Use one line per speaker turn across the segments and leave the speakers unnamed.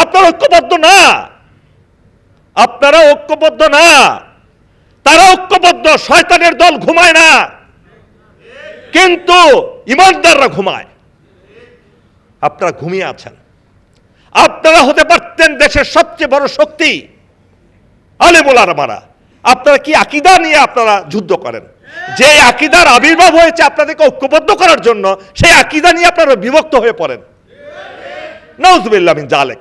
আপনারা ঐক্যবদ্ধ না। আপনারা ঐক্যবদ্ধ না। তারা ঐক্যবদ্ধ, শয়তানের দল ঘুমায় না। কিন্তু ইমানদাররা ঘুমায়। আপনারা ঘুমিয়ে আছেন। আপনারা হতে পারতেন দেশের সবচেয়ে বড় শক্তি আলেমুল আরমারা আপনারা কি আকিদা নিয়ে আপনারা যুদ্ধ করেন? যে আকিদার আবির্ভাব হয়েছে আপনাদেরকে ঐক্যবদ্ধ করার জন্য, সেই আকিদা নিয়ে আপনারা বিভক্ত হয়ে পড়েন। নওজুবিল্লাহ মিন জালেক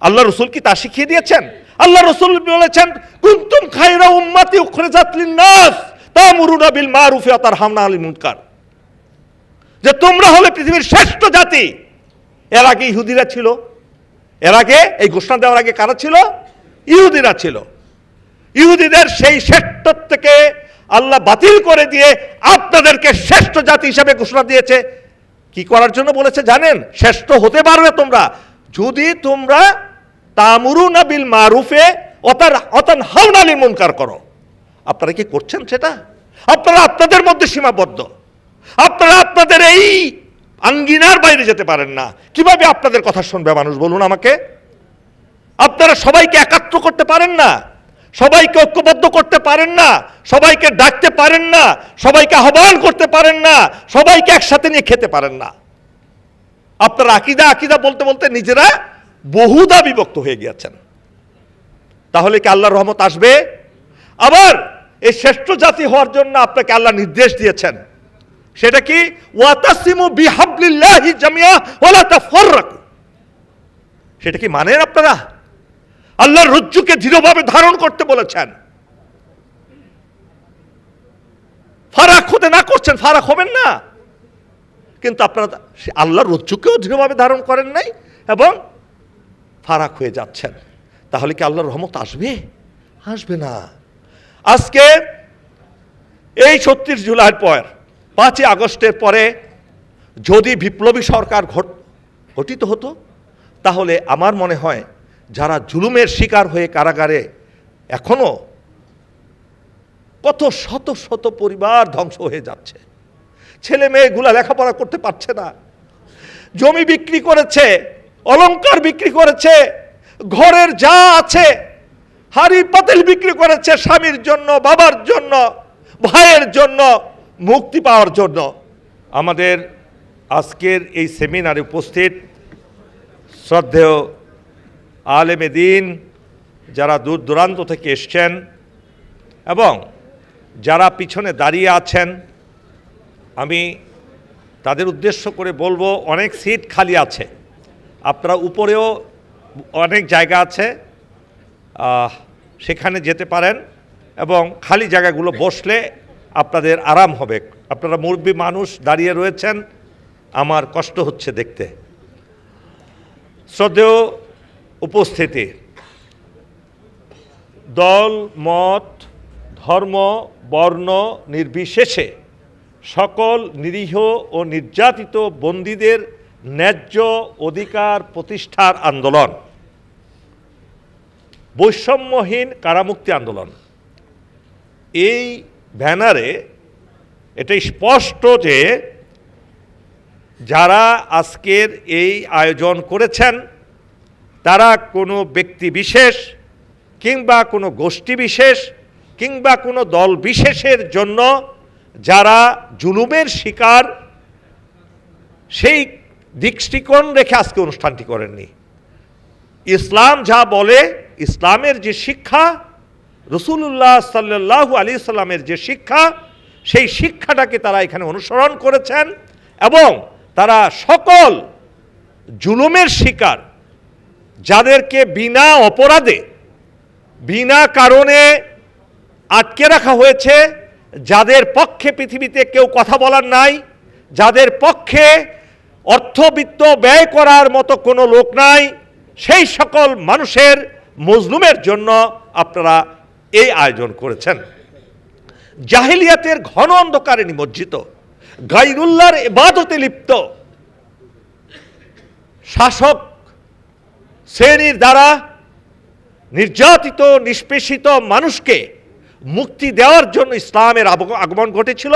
আল্লাহ রসুল কি তা শিখিয়ে দিয়েছেন? আল্লাহ রসুল বলেছেন, কুন্তুম খাইরা উম্মাতি উখরিজাত লিন-নাস, তামুরুনা বিল মারুফি ওয়া তারহামনা আনিল মুনকার। যে তোমরা হলে পৃথিবীর শ্রেষ্ঠ জাতি। এর আগে ইহুদিরা ছিল। এর আগে এই ঘোষণা দেওয়ার আগে কারা ছিল? ইহুদিরা ছিল। ইহুদিদের সেই শ্রেষ্ঠত্বকে আল্লাহ বাতিল করে দিয়ে আপনাদেরকে শ্রেষ্ঠ জাতি হিসেবে ঘোষণা দিয়েছে। কি করার জন্য বলেছে জানেন? শ্রেষ্ঠ হতে পারবে তোমরা। যদি তোমরা তামুরু বিল মারুফে, অতার অতান হাওনালি মুনকার করো। আপনারা কি করছেন সেটা? আপনারা আপনাদের মধ্যে সীমাবদ্ধ। আপনারা আপনাদের এই আঙ্গিনার বাইরে যেতে পারেন না। কীভাবে আপনাদের কথা শুনবে মানুষ, বলুন আমাকে? আপনারা সবাইকে একাত্র করতে পারেন না। সবাইকে ঐক্যবদ্ধ করতে পারেন না। সবাইকে ডাকতে পারেন না। সবাইকে আহ্বান করতে পারেন না। সবাইকে একসাথে নিয়ে খেতে পারেন না। আপনারা আকিদা আকিদা বলতে বলতে নিজেরা বহুদা বিভক্ত হয়ে গিয়েছেন। তাহলে কি আল্লাহর রহমত আসবে? আবার এই শ্রেষ্ঠ জাতি হওয়ার জন্য আপনাকে আল্লাহ নির্দেশ দিয়েছেন। সেটা কি? ওয়াতাসিমু বিহাবলিল্লাহি জামিয়া ওয়ালা তাফাররাকু। সেটা কি মানেন আপনারা? আল্লাহর রজ্জুকে দৃঢ়ভাবে ধারণ করতে বলেছেন। ফারাক হতে না করছেন, ফারাক হবেন না। কিন্তু আপনারা আল্লাহর রজ্জুকেও দৃঢ়ভাবে ধারণ করেন নাই এবং ফারাক হয়ে যাচ্ছেন। তাহলে কি আল্লাহর রহমত আসবে? আসবে না। আজকে এই ছত্রিশ জুলাইয়ের পর, পাঁচই আগস্টের পরে যদি বিপ্লবী সরকার ঘট- গঠিত হতো, তাহলে আমার মনে হয় যারা জুলুমের শিকার হয়ে কারাগারে এখনও কত শত শত পরিবার ধ্বংস হয়ে যাচ্ছে। ছেলে মেয়েগুলা লেখাপড়া করতে পারছে না। জমি বিক্রি করেছে অলংকার বিক্রি করেছে, ঘরের যা আছে, হাড়ি পাতিল বিক্রি করেছে স্বামীর জন্য, বাবার জন্য, ভাইয়ের জন্য, মুক্তি পাওয়ার জন্য। আমাদের আজকের এই সেমিনারে উপস্থিত শ্রদ্ধেয় আলেমে দিন যারা দূর দূরান্ত থেকে এসছেন এবং যারা পিছনে দাঁড়িয়ে আছেন, আমি তাদের উদ্দেশ্য করে বলব, অনেক সিট খালি আছে। আপনারা উপরেও অনেক জায়গা আছে সেখানে যেতে পারেন এবং খালি জায়গাগুলো বসলে আপনাদের আরাম হবে। আপনারা মুরব্বী মানুষ দাঁড়িয়ে রয়েছেন, আমার কষ্ট হচ্ছে দেখতে। শ্রদ্ধেয় উপস্থিতি, দল, মত, ধর্ম, বর্ণ নির্বিশেষে সকল নিরীহ ও নির্যাতিত বন্দীদের ন্যায্য অধিকার প্রতিষ্ঠার আন্দোলন, বৈষম্যহীন কারামুক্তি আন্দোলন। এই ব্যানারে এটাই স্পষ্ট যে যারা আজকের এই আয়োজন করেছেন, তারা কোনো ব্যক্তি বিশেষ কিংবা কোনো গোষ্ঠী বিশেষ কিংবা কোনো দল বিশেষের জন্য যারা জুলুমের শিকার, সেই দৃষ্টিকোণ রেখে আজকে অনুষ্ঠানটি করেননি। ইসলাম যা বলে, ইসলামের যে শিক্ষা রসুল্লাহ সাল্লাহু আলী সাল্লামের যে শিক্ষা, সেই শিক্ষাটাকে তারা এখানে অনুসরণ করেছেন এবং তারা সকল জুলুমের শিকার, যাদেরকে বিনা অপরাধে, বিনা কারণে আটকে রাখা হয়েছে, যাদের পক্ষে পৃথিবীতে কেউ কথা বলার নাই, যাদের পক্ষে অর্থবিত্ত ব্যয় করার মতো কোনো লোক নাই। সেই সকল মানুষের, মজলুমের জন্য আপনারা এই আয়োজন করেছেন। জাহিলিয়াতের ঘন অন্ধকারে নিমজ্জিত, গাইরুল্লাহর এবাদতে লিপ্ত, শাসক শ্রেণির দ্বারা নির্যাতিত, নিষ্পেষিত মানুষকে মুক্তি দেওয়ার জন্য ইসলামের আগমন ঘটেছিল।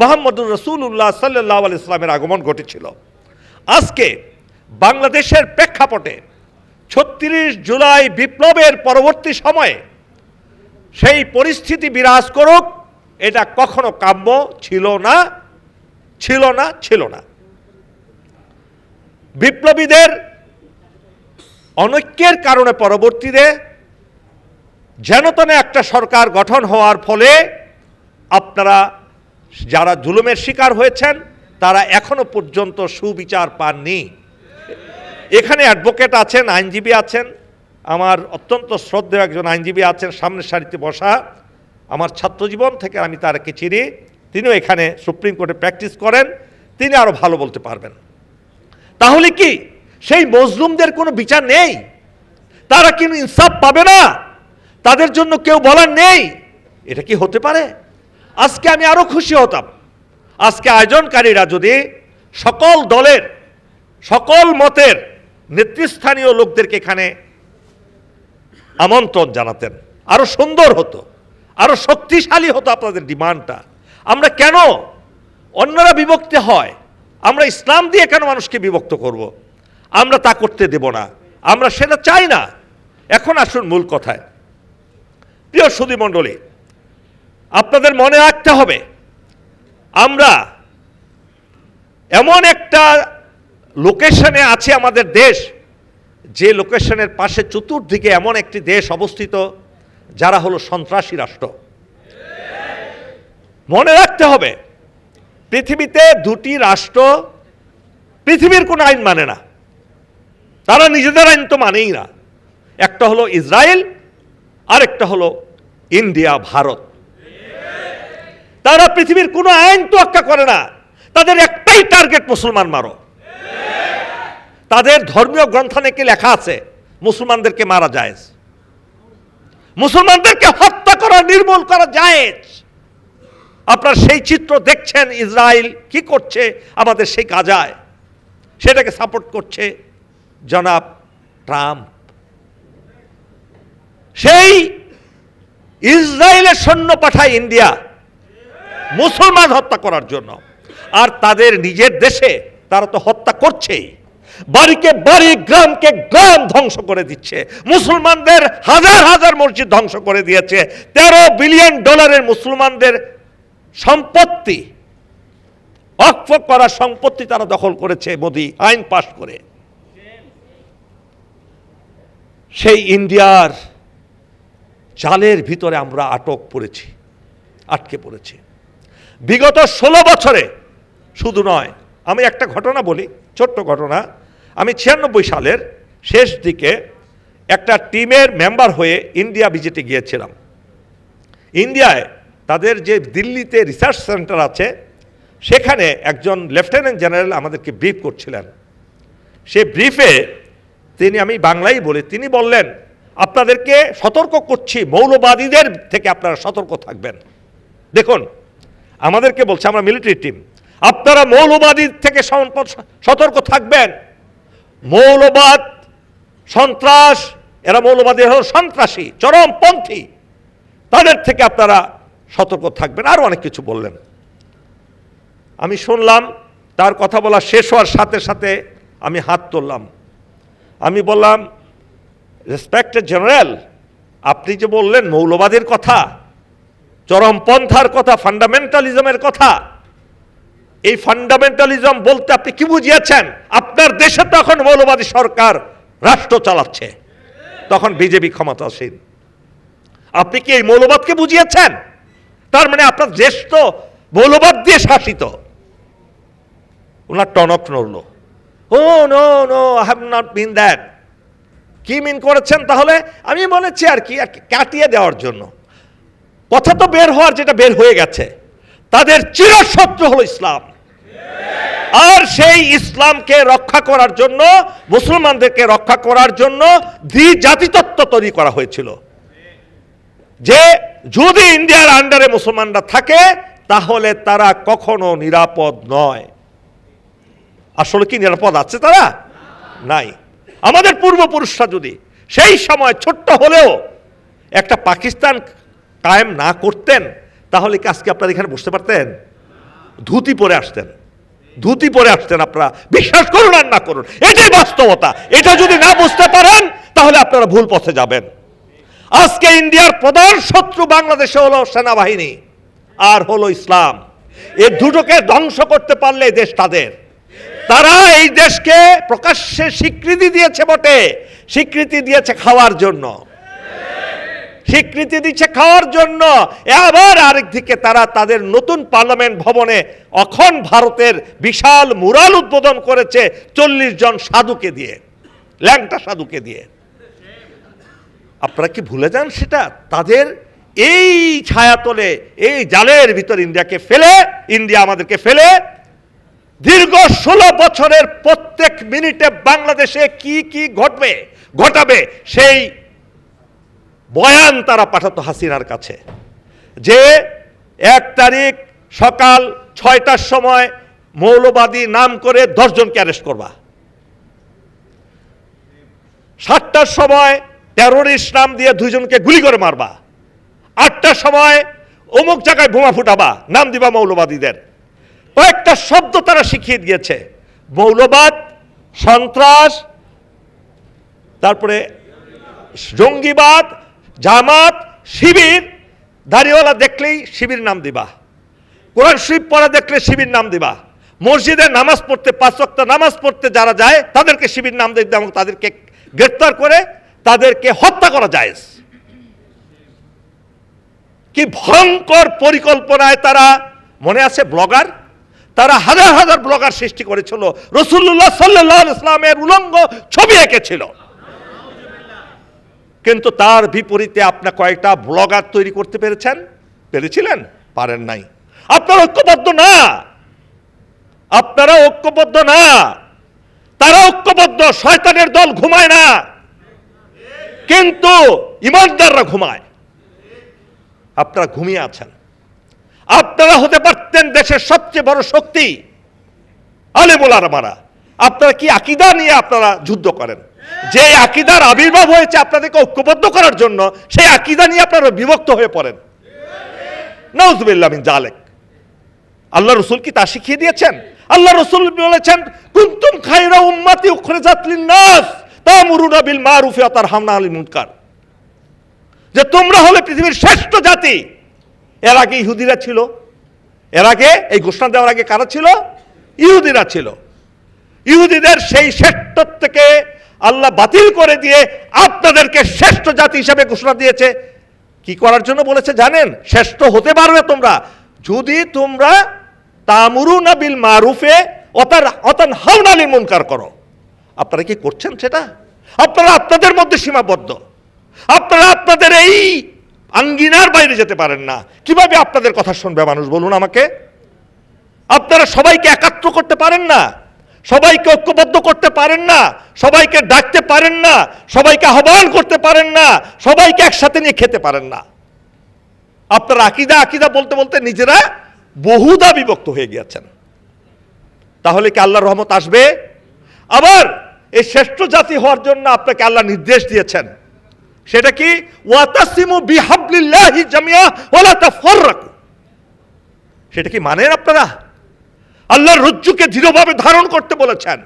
মোহাম্মদুর রসুল্লাহ সাল্লাহ আল ইসলামের আগমন ঘটেছিল। আজকে বাংলাদেশের প্রেক্ষাপটে ছত্রিশ জুলাই বিপ্লবের পরবর্তী সময়ে সেই পরিস্থিতি বিরাজ করুক, এটা কখনো কাম্য ছিল না ছিল না ছিল না। বিপ্লবীদের অনৈক্যের কারণে পরবর্তীতে যেন তেন একটা সরকার গঠন হওয়ার ফলে আপনারা যারা জুলুমের শিকার হয়েছেন তারা এখনও পর্যন্ত সুবিচার পাননি। এখানে অ্যাডভোকেট আছেন, আইনজীবী আছেন, আমার অত্যন্ত শ্রদ্ধেয় একজন আইনজীবী আছেন, সামনের সারিতে বসা। আমার ছাত্রজীবন থেকে আমি তারকে চিনি, তিনিও এখানে সুপ্রিম কোর্টে প্র্যাকটিস করেন, তিনি আরও ভালো বলতে পারবেন। তাহলে কি সেই মজলুমদের কোনো বিচার নেই? তারা কিন্তু ইনসাফ পাবে না? তাদের জন্য কেউ বলার নেই? এটা কি হতে পারে? আজকে আমি আরও খুশি হতাম। আজকে আয়োজনকারীরা যদি সকল দলের, সকল মতের নেতৃস্থানীয় লোকদেরকে এখানে আমন্ত্রণ জানাতেন আরও সুন্দর হতো আরও শক্তিশালী হতো আপনাদের ডিমান্ডটা। আমরা কেন অন্যরা বিভক্ত হয়? আমরা ইসলাম দিয়ে কেন মানুষকে বিভক্ত করব। আমরা তা করতে দেব না, আমরা সেটা চাই না। এখন আসুন মূল কথায়। প্রিয় সুদী মণ্ডলী, আপনাদের মনে রাখতে হবে আমরা এমন একটা লোকেশনে আছে আমাদের দেশ, যে লোকেশনের পাশে চতুর্দিকে এমন একটি দেশ অবস্থিত, যারা হলো সন্ত্রাসী রাষ্ট্র। মনে রাখতে হবে, পৃথিবীতে দুটি রাষ্ট্র পৃথিবীর কোনো আইন মানে না। তারা নিজেদের আইন তো মানেই না। একটা হলো ইসরায়েল, আরেকটা হলো ইন্ডিয়া, ভারত। তারা পৃথিবীর কোনো আইন তোয়াক্কা করে না। তাদের একটাই টার্গেট মুসলমান মারো। তাদের ধর্মীয় গ্রন্থানে লেখা আছে? মুসলমানদেরকে মারা যায় মুসলমানদেরকে হত্যা করা, নির্মূল করা যায় আপনার সেই চিত্র দেখছেন, ইসরায়েল কি করছে, আমাদের সেই কাজায় সেটাকে সাপোর্ট করছে জনাব ট্রাম্প। সেই ইসরায়েলের সৈন্য পাঠায় ইন্ডিয়া। মুসলমান হত্যা করার জন্য। আর তাদের নিজের দেশে তারা তো হত্যা করছেই। বাড়িকে বাড়ি, গ্রামকে গ্রাম ধ্বংস করে দিচ্ছে। মুসলমানদের হাজার হাজার মসজিদ ধ্বংস করে দিয়েছে। তেরো বিলিয়ন ডলারের মুসলমানদের সম্পত্তি, অক্ষ করা সম্পত্তি তারা দখল করেছে মোদি, আইন পাশ করে। সেই ইন্ডিয়ার জালের ভিতরে আমরা আটক পড়েছি, আটকে পড়েছি। বিগত ষোলো বছরে, শুধু নয়, আমি একটা ঘটনা বলি, ছোট্ট ঘটনা। আমি ছিয়ানব্বই সালের শেষ দিকে একটা টিমের মেম্বার হয়ে ইন্ডিয়া ভিজিটে গিয়েছিলাম। ইন্ডিয়ায় তাদের যে দিল্লিতে রিসার্চ সেন্টার আছে, সেখানে একজন লেফটেন্যান্ট জেনারেল আমাদেরকে ব্রিফ করছিলেন। সে ব্রিফে তিনি, আমি বাংলাই বলি, তিনি বললেন, আপনাদেরকে সতর্ক করছি, মৌলবাদীদের থেকে আপনারা সতর্ক থাকবেন। দেখুন আমাদেরকে বলছে, আমরা মিলিটারি টিম আপনারা মৌলবাদী থেকে সতর্ক থাকবেন। মৌলবাদ, সন্ত্রাস, এরা মৌলবাদী হল সন্ত্রাসী, চরমপন্থী। তাদের থেকে আপনারা সতর্ক থাকবেন। আরও অনেক কিছু বললেন। আমি শুনলাম, তার কথা বলা শেষ হওয়ার সাথে সাথে আমি হাত তুললাম। আমি বললাম রেসপেক্টেড জেনারেল আপনি যে বললেন মৌলবাদের কথা চরমপন্থার কথা ফান্ডামেন্টালিজমের কথা। এই ফান্ডামেন্টালিজম বলতে আপনি কি বুঝিয়েছেন? আপনার দেশে তখন মৌলবাদী সরকার, রাষ্ট্র চালাচ্ছে। তখন বিজেপি ক্ষমতাসীন। আপনি কি এই মৌলবাদকে বুঝিয়েছেন? তার মানে আপনার দেশ তো মৌলবাদ দিয়ে শাসিত। ওনার টনক নড়ল। ও, no no I have not been that কি মিন করেছেন তাহলে? আমি বলেছি আর কি আর কি কাটিয়ে দেওয়ার জন্য। কথা তো বের হওয়ার যেটা বের হয়ে গেছে, তাদের চিরশত্রু হলো ইসলাম। আর সেই ইসলামকে রক্ষা করার জন্য, মুসলমানদেরকে রক্ষা করার জন্য দ্বি জাতিতত্ত্ব তৈরি করা হয়েছিল। যে যদি ইন্ডিয়ার আন্ডারে মুসলমানরা থাকে, তাহলে তারা কখনো নিরাপদ নয়। আসলে কি নিরাপদ আছে তারা? নাই। আমাদের পূর্বপুরুষরা যদি সেই সময় ছোট্ট হলেও একটা পাকিস্তান কায়েম না করতেন, তাহলে কি আজকে আপনারা এখানে বসতে পারতেন? ধুতি পরে আসতেন। ধুতি পরে আসতেন আপনারা। বিশ্বাস করুন আর না করুন। এটাই বাস্তবতা। এটা যদি না বুঝতে পারেন, তাহলে আপনারা ভুল পথে যাবেন। আজকে ইন্ডিয়ার প্রধান শত্রু বাংলাদেশে হলো সেনাবাহিনী, আর হলো ইসলাম। এ দুটোকে ধ্বংস করতে পারলে দেশ তাদের। তারা এই দেশকে প্রকাশ্যে স্বীকৃতি দিয়েছে বটে। স্বীকৃতি দিয়েছে খাওয়ার জন্য। স্বীকৃতি দিচ্ছে খাওয়ার জন্য। আবার আরেকদিকে তারা তাদের নতুন পার্লামেন্ট ভবনে অখন ভারতের বিশাল মুরাল উদ্বোধন করেছে চল্লিশ জন সাধুকে দিয়ে, ল্যাংটা সাধুকে দিয়ে। আপনারা কি ভুলে যান সেটা? তাদের এই ছায়াতলে, এই জালের ভিতর ইন্ডিয়াকে ফেলে, ইন্ডিয়া আমাদেরকে ফেলে, দীর্ঘ ষোলো বছরের প্রত্যেক মিনিটে বাংলাদেশে কি কি ঘটবে, ঘটাবে, সেই বয়ান তারা পাঠাতো হাসিনার কাছে যে এক তারিখ সকাল ছয়টার সময় মৌলবাদী নাম করে দশজনকে অ্যারেস্ট করবা। সাতটার সময় টেরোরিস্ট নাম দিয়ে দুইজনকে গুলি করে মারবা। আটটার সময় অমুক জায়গায় বোমা ফুটাবা, নাম দিবা মৌলবাদীদের। কয়েকটা শব্দ তারা শিখিয়ে দিয়েছে। মৌলবাদ, সন্ত্রাস, তারপরে জঙ্গিবাদ জামাত, শিবির, দাড়িওয়ালা দেখলেই শিবির নাম দিবা। কোরআন শরীফ পড়া দেখলে শিবির নাম দিবা। মসজিদে নামাজ পড়তে পাঁচ নামাজ পড়তে যারা যায়, তাদেরকে শিবির নাম দিতে এবং তাদেরকে গ্রেপ্তার করে তাদেরকে হত্যা করা যায় কি ভয়ঙ্কর পরিকল্পনায় তারা, মনে আছে ব্লগার? তারা হাজার হাজার ব্লগার সৃষ্টি করেছিল। রসুল্লাহ সাল্লাহ ইসলামের উলঙ্গ ছবি এঁকেছিল। কিন্তু তার বিপরীতে আপনার কয়েকটা ব্লগার তৈরি করতে পেরেছেন? পেরেছিলেন? পারেন নাই। আপনারা ঐক্যবদ্ধ না! আপনারা ঐক্যবদ্ধ না! তারা ঐক্যবদ্ধ, শয়তানের দল ঘুমায় না! কিন্তু ইমানদাররা ঘুমায়। আপনারা ঘুমিয়ে আছেন। আপনারা হতে পারতেন দেশের সবচেয়ে বড় শক্তি আলেমুলার মারা আপনারা কি আকিদা নিয়ে আপনারা যুদ্ধ করেন? যে আকিদার আবির্ভাব হয়েছে আপনাদেরকে ঐক্যবদ্ধ করার জন্য, সেই আকিদা নিয়ে আপনারা বিভক্ত হয়ে পড়েন। জালেক আল্লাহ রসুল কি তা শিখিয়ে দিয়েছেন? আল্লাহ রসুল বলেছেন, কুন্তুম খাইরা উম্মাতি বিল মারুফি মুনকার। যে তোমরা হলে পৃথিবীর শ্রেষ্ঠ জাতি। এর আগে ইহুদিরা ছিল। এর আগে এই ঘোষণা দেওয়ার আগে কারা ছিল? ইহুদিরা ছিল। ইহুদিদের সেই শ্রেষ্ঠত্বকে আল্লাহ বাতিল করে দিয়ে আপনাদেরকে শ্রেষ্ঠ জাতি হিসাবে ঘোষণা দিয়েছে। কি করার জন্য বলেছে জানেন? শ্রেষ্ঠ হতে পারবে তোমরা। যদি তোমরা তামুরু নাবিল মারুফে অতার অতান হাউনালির মুনকার করো। আপনারা কি করছেন সেটা? আপনারা আপনাদের মধ্যে সীমাবদ্ধ। আপনারা আপনাদের এই আঙ্গিনার বাইরে যেতে পারেন না। কীভাবে আপনাদের কথা শুনবে মানুষ? বলুন আমাকে। আপনারা সবাইকে একাত্র করতে পারেন না। সবাইকে ঐক্যবদ্ধ করতে পারেন না, সবাইকে ডাকতে পারেন না, সবাইকে আহ্বান করতে পারেন না, সবাইকে একসাথে নিয়ে খেতে পারেন না। আপনার আকিদা আকিদা বলতে বলতে নিজেরা বহুদা বিভক্ত হয়ে গিয়েছেন। তাহলে কি আল্লাহর রহমত আসবে? আবার এই শ্রেষ্ঠ জাতি হওয়ার জন্য আপনাকে আল্লাহ নির্দেশ দিয়েছেন। সেটা কি? ওয়াতাসিমু বিহাবলিল্লাহি জামিয়া ওয়ালা তাফাররাকু। সেটা কি মানেন আপনারা? আল্লাহর রজ্জুকে দৃঢ়ভাবে ধারণ করতে বলেছেন।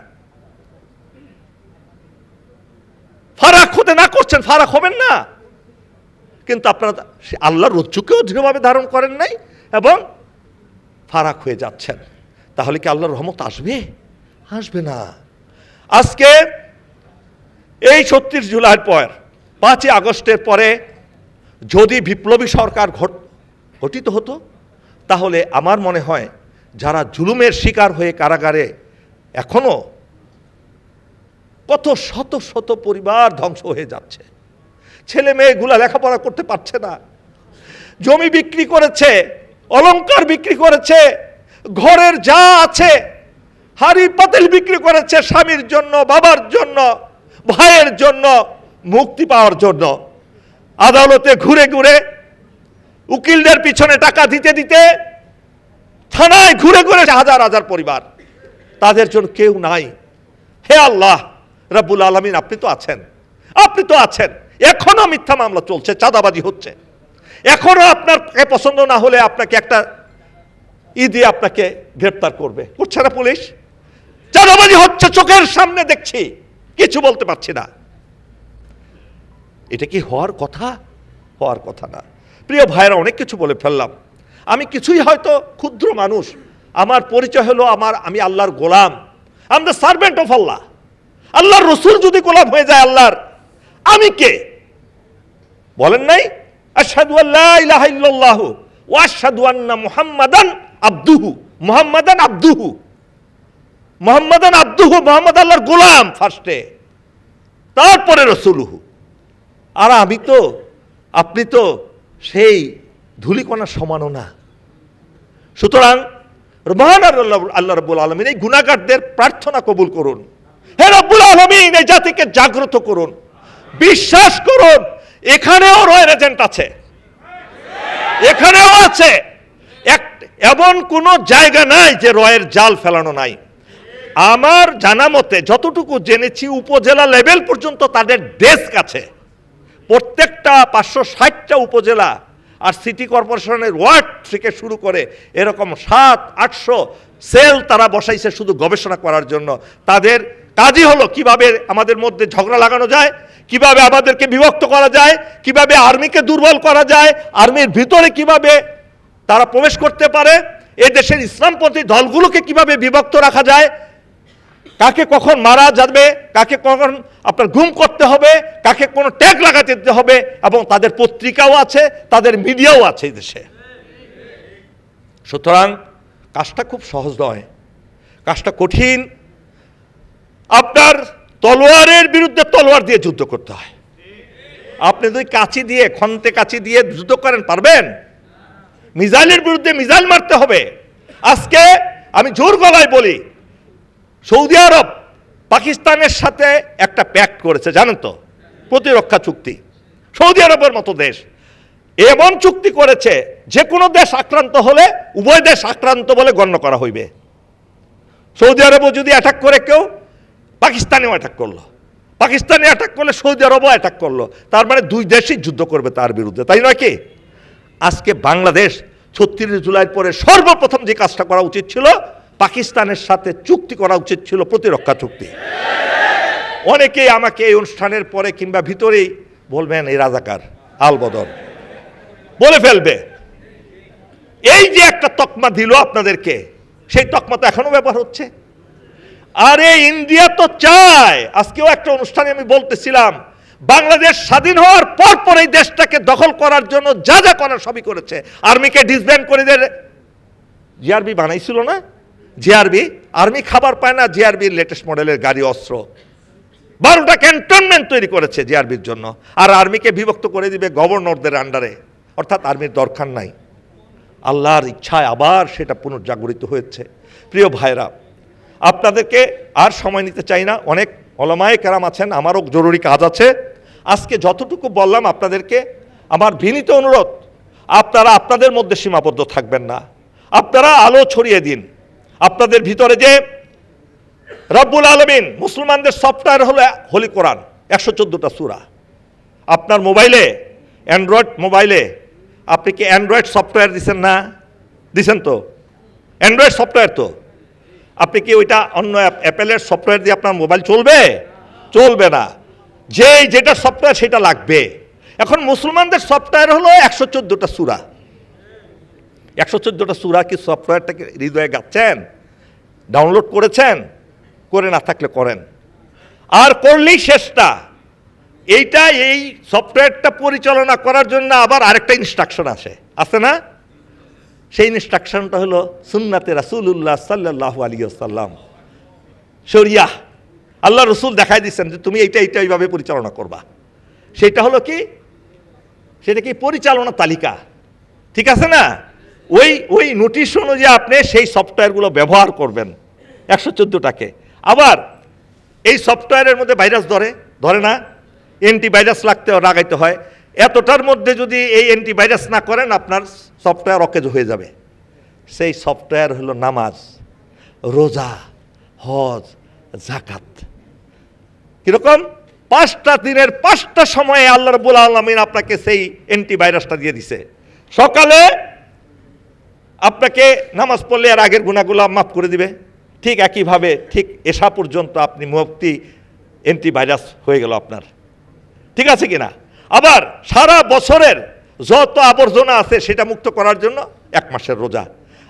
ফারাক হতে না করছেন, ফারাক হবেন না। কিন্তু আপনারা আল্লাহর রজ্জুকেও দৃঢ়ভাবে ধারণ করেন নাই এবং ফারাক হয়ে যাচ্ছেন। তাহলে কি আল্লাহর রহমত আসবে? আসবে না। আজকে এই ছত্রিশ জুলাইয়ের পর, পাঁচই আগস্টের পরে যদি বিপ্লবী সরকার ঘট- গঠিত হতো, তাহলে আমার মনে হয় যারা জুলুমের শিকার হয়ে কারাগারে এখনও কত শত শত পরিবার ধ্বংস হয়ে যাচ্ছে। ছেলে মেয়েগুলা লেখাপড়া করতে পারছে না। জমি বিক্রি করেছে, অলংকার বিক্রি করেছে, ঘরের যা আছে, হাড়ি পাতিল বিক্রি করেছে স্বামীর জন্য, বাবার জন্য, ভাইয়ের জন্য, মুক্তি পাওয়ার জন্য। আদালতে ঘুরে ঘুরে উকিলদের পিছনে টাকা দিতে দিতে থানায় ঘুরে ঘুরে হাজার হাজার পরিবার, তাদের জন্য কেউ নাই। হে আল্লাহ, রাব্বুল আলমিন, আপনি তো আছেন। আপনি তো আছেন। এখনও মিথ্যা মামলা চলছে, চাঁদাবাজি হচ্ছে। এখনও আপনার এ পছন্দ না হলে আপনাকে একটা ঈদে আপনাকে গ্রেপ্তার করবে। করছে না পুলিশ? চাঁদাবাজি হচ্ছে, চোখের সামনে দেখছি। কিছু বলতে পারছি না। এটা কি হওয়ার কথা? হওয়ার কথা না। প্রিয় ভাইরা অনেক কিছু বলে ফেললাম। আমি কিছুই হয়তো ক্ষুদ্র মানুষ। আমার পরিচয় হলো আমার, আমি আল্লাহর গোলাম। Am the servant of Allah আল্লাহর রসুল যদি গোলাম হয়ে যায় আল্লাহর, আমি কে? বলেন নাই? আশহাদু আল্লাহ ইলাহা ইল্লাল্লাহু ওয়া আন্না মুহাম্মাদান আবদুহু। মুহাম্মাদান আবদুহু। মুহাম্মাদান আবদুহু, মুহাম্মদ আল্লাহর গোলাম ফার্স্টে তারপরে রসুলুহু। আর আমি তো, আপনি তো সেই ধুলিকণার সমানও না। সুতরাং আল্লাহ আল্লাহ রব্বুল আলমিন এই গুণাগারদের প্রার্থনা কবুল করুন। হে রব্বুল আলমিন, এই জাতিকে জাগ্রত করুন। বিশ্বাস করুন, এখানেও রয়ের এজেন্ট আছে। এখানেও আছে। এক এমন কোনো জায়গা নাই যে রয়ের জাল ফেলানো নাই। আমার জানা মতে, যতটুকু জেনেছি, উপজেলা লেভেল পর্যন্ত তাদের ডেস্ক আছে। প্রত্যেকটা পাঁচশো ষাটটা উপজেলা আর সিটি কর্পোরেশনের ওয়ার্ড থেকে শুরু করে এরকম সাত, আটশো সেল তারা বসাইছে শুধু গবেষণা করার জন্য। তাদের কাজই হলো কীভাবে আমাদের মধ্যে ঝগড়া লাগানো যায়, কীভাবে আমাদেরকে বিভক্ত করা যায়, কীভাবে আর্মিকে দুর্বল করা যায়, আর্মির ভিতরে কীভাবে তারা প্রবেশ করতে পারে, এ দেশের ইসলামপন্থী দলগুলোকে কীভাবে বিভক্ত রাখা যায় কাকে কখন মারা যাবে, কাকে কখন আপনার গুম করতে হবে, কাকে কোনো ট্যাগ লাগাতে দিতে হবে এবং তাদের পত্রিকাও আছে, তাদের মিডিয়াও আছে দেশে। সুতরাং কাজটা খুব সহজ নয়। কাজটা কঠিন। আপনার তলোয়ারের বিরুদ্ধে তলোয়ার দিয়ে যুদ্ধ করতে হয়। আপনি যদি কাঁচি দিয়ে, খন্তে কাঁচি দিয়ে যুদ্ধ করেন, পারবেন? মিজাইলের বিরুদ্ধে মিজাইল মারতে হবে। আজকে আমি জোর গলায় বলি সৌদি আরব পাকিস্তানের সাথে একটা প্যাক্ট করেছে, জানেন তো? প্রতিরক্ষা চুক্তি। সৌদি আরবের মতো দেশ। এমন চুক্তি করেছে, যে কোনো দেশ আক্রান্ত হলে উভয় দেশ আক্রান্ত বলে গণ্য করা হইবে। সৌদি আরবও যদি অ্যাটাক করে কেউ, পাকিস্তানেও অ্যাটাক করল। পাকিস্তানে অ্যাটাক করলে সৌদি আরবও অ্যাটাক করল। তার মানে দুই দেশই যুদ্ধ করবে তার বিরুদ্ধে, তাই নয় কি? আজকে বাংলাদেশ ছত্রিশ জুলাইয়ের পরে সর্বপ্রথম যে কাজটা করা উচিত ছিল পাকিস্তানের সাথে চুক্তি করা উচিত ছিল প্রতিরক্ষা চুক্তি। অনেকেই আমাকে এই অনুষ্ঠানের পরে কিংবা ভিতরেই বলবেন এই রাজাকার আলবদর বলে ফেলবে। এই যে একটা তকমা দিল আপনাদেরকে, সেই তকমা তো এখনও ব্যবহার হচ্ছে। আরে, ইন্ডিয়া তো চায়। আজকেও একটা অনুষ্ঠানে আমি বলতেছিলাম, বাংলাদেশ স্বাধীন হওয়ার পর পর এই দেশটাকে দখল করার জন্য যা যা করার সবই করেছে। আর্মিকে ডিসব্যান্ড করে দিয়ে। জিআরবি বানাইছিল না? জিআরবি, আর্মি খাবার পায় না, জিআরবির লেটেস্ট মডেলের গাড়ি, অস্ত্র। বারোটা ক্যান্টনমেন্ট তৈরি করেছে জিআরবির জন্য। আর আর্মিকে বিভক্ত করে দিবে গভর্নরদের আন্ডারে অর্থাৎ আর্মির দরকার নাই। আল্লাহর ইচ্ছায় আবার সেটা পুনর্জাগরিত হয়েছে। প্রিয় ভাইরা, আপনাদেরকে আর সময় নিতে চাই না। অনেক অলমায় কেরাম আছেন, আমারও জরুরি কাজ আছে। আজকে যতটুকু বললাম আপনাদেরকে, আমার বিনীত অনুরোধ, আপনারা আপনাদের মধ্যে সীমাবদ্ধ থাকবেন না। আপনারা আলো ছড়িয়ে দিন। আপনাদের ভিতরে যে রব্বুল আলমিন মুসলমানদের সফটওয়্যার হলো হোলি কোরআন একশো চোদ্দোটা সুরা। আপনার মোবাইলে অ্যান্ড্রয়েড মোবাইলে, আপনি কি অ্যান্ড্রয়েড সফটওয়্যার দিছেন না? দিছেন তো? অ্যান্ড্রয়েড সফটওয়্যার তো। আপনি কি ওইটা অন্য অ্যাপ- অ্যাপেলের সফটওয়্যার দিয়ে আপনার মোবাইল চলবে? চলবে না। যে যেটা সফটওয়্যার সেটা লাগবে। এখন মুসলমানদের সফটওয়্যার হলো একশো চোদ্দোটা সুরা। একশো চোদ্দোটা সুরা কি সফটওয়্যারটাকে হৃদয়ে গাচ্ছেন? ডাউনলোড করেছেন? করে না থাকলে করেন। আর করলেই শেষটা। এইটা, এই সফটওয়্যারটা পরিচালনা করার জন্য আবার আরেকটা ইনস্ট্রাকশন আসে। আছে না? সেই ইনস্ট্রাকশনটা হলো সুন্নাতে রাসুল্লাহ সাল্লাহ আলী সাল্লাম শরিয়া আল্লাহ রসুল দেখাই দিচ্ছেন যে তুমি এইটা এইটা এইভাবে পরিচালনা করবা। সেটা হলো কি? সেটা কি পরিচালনা তালিকা। ঠিক আছে না? ওই ওই নোটিশ অনুযায়ী আপনি সেই সফটওয়্যারগুলো ব্যবহার করবেন। একশো চোদ্দোটাকে। আবার এই সফটওয়্যারের মধ্যে ভাইরাস ধরে ধরে না? অ্যান্টিভাইরাস লাগতে লাগাইতে হয়। এতটার মধ্যে যদি এই অ্যান্টিভাইরাস না করেন, আপনার সফটওয়্যার অকেজ হয়ে যাবে। সেই সফটওয়্যার হলো নামাজ, রোজা, হজ জাকাত কীরকম? পাঁচটা দিনের পাঁচটা সময়ে আল্লাহ রবুল আলমিন আপনাকে সেই অ্যান্টিভাইরাসটা দিয়ে দিছে। সকালে আপনাকে নামাজ পড়লে আর আগের গুণাগুলো মাফ করে দিবে। ঠিক একইভাবে ঠিক এসা পর্যন্ত আপনি মুক্তি অ্যান্টিভাইরাস হয়ে গেল আপনার। ঠিক আছে কিনা? আবার সারা বছরের যত আবর্জনা আছে সেটা মুক্ত করার জন্য এক মাসের রোজা।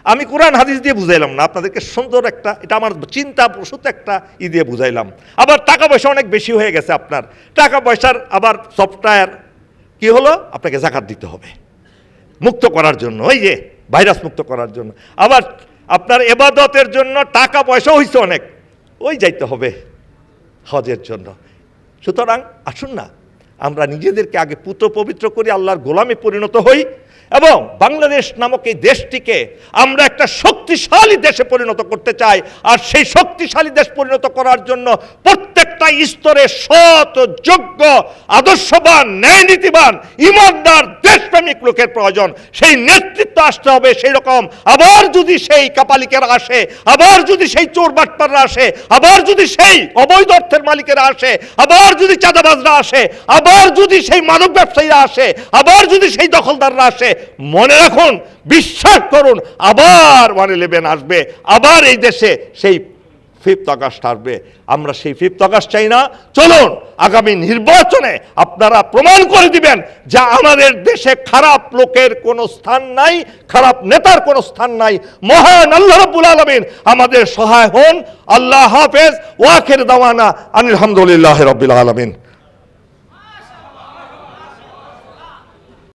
আমি কোরআন হাদিস দিয়ে বুঝাইলাম না, আপনাদেরকে সুন্দর একটা, এটা আমার চিন্তা প্রসূত একটা ই দিয়ে বুঝাইলাম। আবার টাকা পয়সা অনেক বেশি হয়ে গেছে আপনার। টাকা পয়সার আবার সফটওয়্যার কি হলো? আপনাকে জাকাত দিতে হবে। মুক্ত করার জন্য ওই যে ভাইরাস মুক্ত করার জন্য। আবার আপনার এবাদতের জন্য টাকা পয়সা হয়েছে অনেক। ওই যাইতে হবে হজের জন্য। সুতরাং আসুন না, আমরা নিজেদেরকে আগে পুত্র পবিত্র করি, আল্লাহর গোলামে পরিণত হই। এবং বাংলাদেশ নামক এই দেশটিকে আমরা একটা শক্তিশালী দেশে পরিণত করতে চাই। আর সেই শক্তিশালী দেশ পরিণত করার জন্য প্রত্যেকটা স্তরে সৎ, যোগ্য, আদর্শবান, ন্যায়নীতিবান, ইমানদার, দেশপ্রেমিক লোকের প্রয়োজন। সেই নেতৃত্ব আসতে হবে সেই রকম আবার যদি সেই কাপালিকেরা আসে, আবার যদি সেই চোর বাটপাররা আসে, আবার যদি সেই অবৈধ অর্থের মালিকেরা আসে, আবার যদি চাঁদাবাজরা আসে, আবার যদি সেই মানব ব্যবসায়ীরা আসে, আবার যদি সেই দখলদাররা আসে মনে রাখুন, বিশ্বাস করুন, আবার ওয়ান ইলেভেন আসবে, আবার এই দেশে সেই ফিফথ আগস্ট আসবে। আমরা সেই ফিফথ আগস্ট চাই না। চলুন, আগামী নির্বাচনে আপনারা প্রমাণ করে দিবেন যে আমাদের দেশে খারাপ লোকের কোনো স্থান নাই, খারাপ নেতার কোনো স্থান নাই। মহান আল্লাহ রাব্বুল আলামিন আমাদের সহায় হন। আল্লাহ হাফেজ। ওয়াখির দাওয়ানা আনিল হামদুলিল্লাহ রাব্বিল আলামিন।